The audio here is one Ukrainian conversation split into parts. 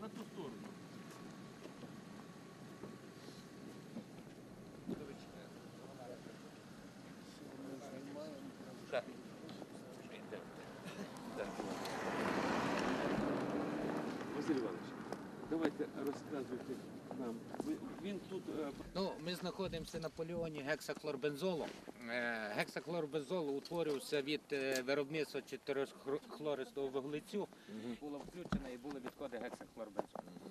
На ту сторону. Василь Іванович, давайте розказуйте нам. Ви- Він тут Ну, ми знаходимося на полігоні гексахлорбензолу. Е, Гексахлорбензол утворювався від е, виробництва чотирихлористого вуглецю. Було включено і були відходи гексахлорбензолу.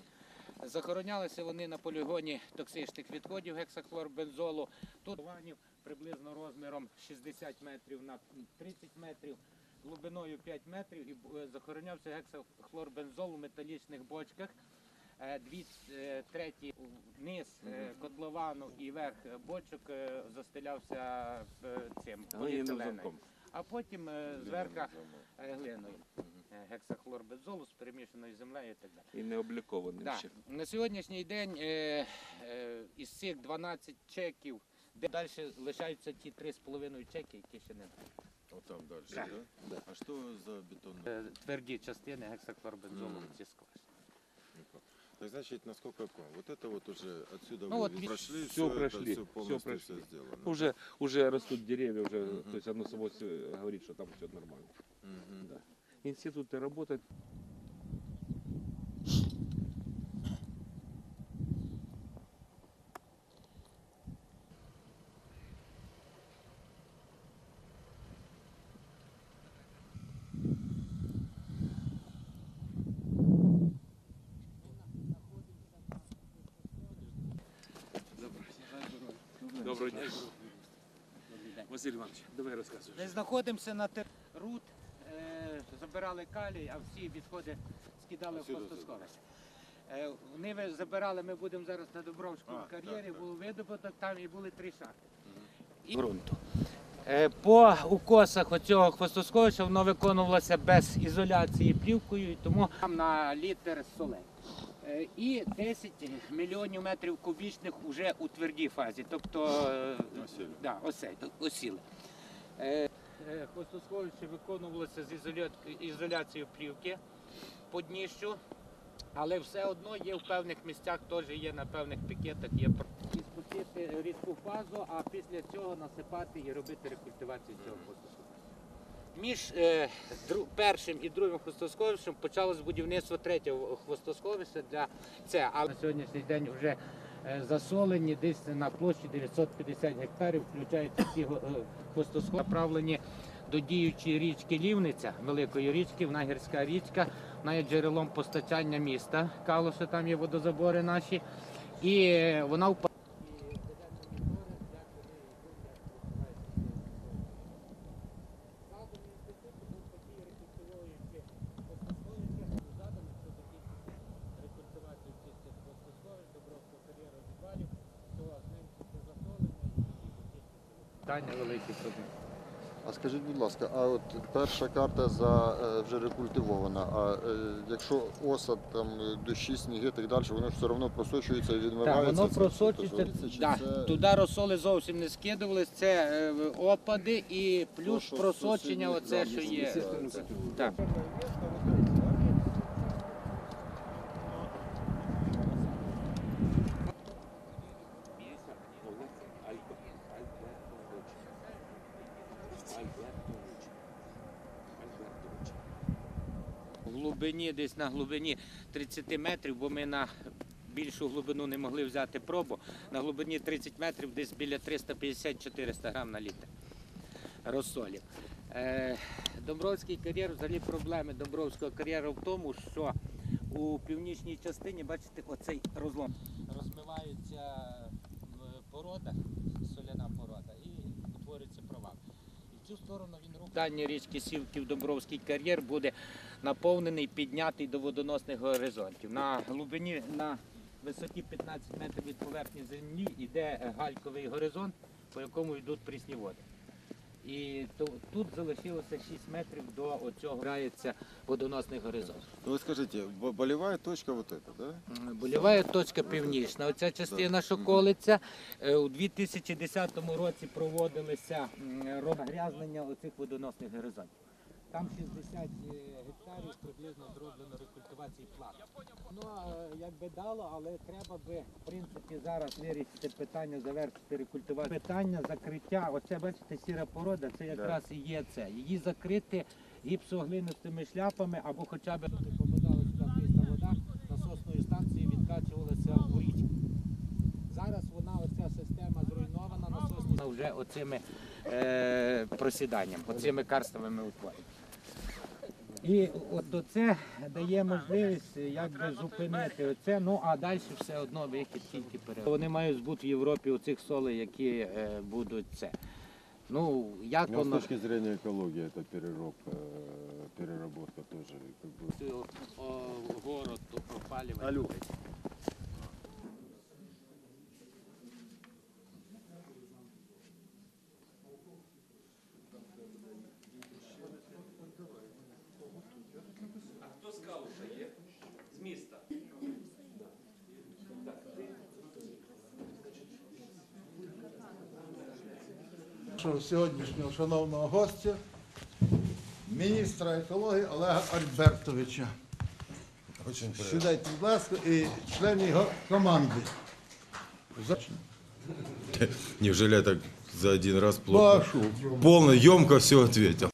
Захоронялися вони на полігоні токсичних відходів гексахлорбензолу. Тут ванів приблизно розміром 60 метрів на 30 метрів, глибиною 5 метрів і е, захоронявся гексахлорбензол у металічних бочках. Е, Дві е, треті низ е, котловану і верх бочок застелявся цим глиняним поліетиленом. А потім зверха е, глиною. Гексахлорбензолу з перемішаною землею і так далі. і не облікованим Да. ще. На сьогоднішній день е, е, із цих 12 чеків, де далі лишаються ті 3,5 чеки, які ще не Вот там дальше, Да. да? А что за бетонный? Е, тверді частини гексахлорбензолу в ці скважини. Так значит, насколько я понял, вот это вот уже отсюда Ну вы вот ви- прошли, всё все, прошли, это все всё полностью прошли. все сделано. Уже, уже растут деревья, уже, Мгм. то есть оно само се- говорит, что там все нормально. Мгм. Да. Институты работают. Доброго дня. Василь Иванович, давай рассказывай. Ми знаходимося на тер... рут, е, забирали калій, а всі відходи скидали в хвостосховище. Е, Вони забирали, ми будемо зараз на Добровському кар'єрі, був видобуток, там і були три шахти. І... Грунту. Е, По укосах оцього хвостосховища воно виконувалося без ізоляції плівкою, і тому там на літр солей. Е, І 10 мільйонів метрів кубічних вже у твердій фазі, тобто е, Осіли. Да, осе, осіли. Е, Хвостосховище виконувалося з ізоля- ізоляцією плівки по дніщу, але все одно є в певних місцях, теж є на певних пікетах, є і спустити різку фазу, а після цього насипати і робити рекультивацію цього хвостосховища. Між е, дру- першим і другим хвостосховищем почалось будівництво третього хвостосховища для це. А на сьогоднішній день вже е, засолені десь на площі 950 гектарів, включаючи ці го- е, хвостосховища, направлені до діючої річки Лівниця, великої річки, вона гірська річка, вона є джерелом постачання міста Калуша, там є водозабори наші. І е, вона впа- Питання великі проблеми. А скажіть, будь ласка, а от перша карта за е, вже рекультивована. А е, якщо осад, там е, дощі, сніги і так далі, воно ж все одно просочується і відмивається. Так, воно це все просочується. чи Да, це- Туди розсоли зовсім не скидувались, це е, опади і То, плюс що просочення, оце да, що є. Так. В глибині, десь на глибині 30 метрів, бо ми на більшу глибину не могли взяти пробу. На глибині 30 метрів десь біля 350-400 грам на літр розсолів. Е, Домбровський кар'єр, взагалі проблеми Домбровського кар'єру в тому, що у північній частині, бачите, оцей розлом. Породах, порода, і утворюється провал. І в цю сторону він рухає. Дальні річки Сівків Домбровський кар'єр буде наповнений, піднятий до водоносних горизонтів. На глибині, на висоті 15 метрів від поверхні землі йде гальковий горизонт, по якому йдуть прісні води. І то, тут залишилося 6 метрів до оцього грається водоносний горизонт. Ну ви скажіть, бо- болевая точка вот эта, да? Боліває точка північна. Оця частина, що колиться, е, у 2010 році проводилися м, розгрязнення оцих водоносних горизонтів. Там 60 е, гектарів приблизно зроблено рекультивації план. Ну, е, якби дало, але треба би, в принципі, зараз вирішити питання, завершити рекультивацію. Питання закриття, оце, бачите, сіра порода, це якраз і є це. Її закрити гіпсоглинистими шляпами або хоча б попадала сюди прісна вода, насосною станцією відкачувалася у річку. Зараз вона, оця система зруйнована, насосна вже оцими е, просіданням, оцими карстовими утворами. І от це дає можливість якби зупинити оце, ну а далі все одно вихід тільки перед. Вони мають бути в Європі оцих солей, які е, будуть це. Ну, як Ну, а с воно точки зрения экологии, это переработка, э, переработка тоже как бы город пропалювати. нашого сьогоднішнього шановного гостя, міністра екології Олега Альбертовича. очень приятно. Сідайте, будь ласка, і члени його команди. За- Неужели я так за один раз Ну, а плотно, що? полно, емко все ответил?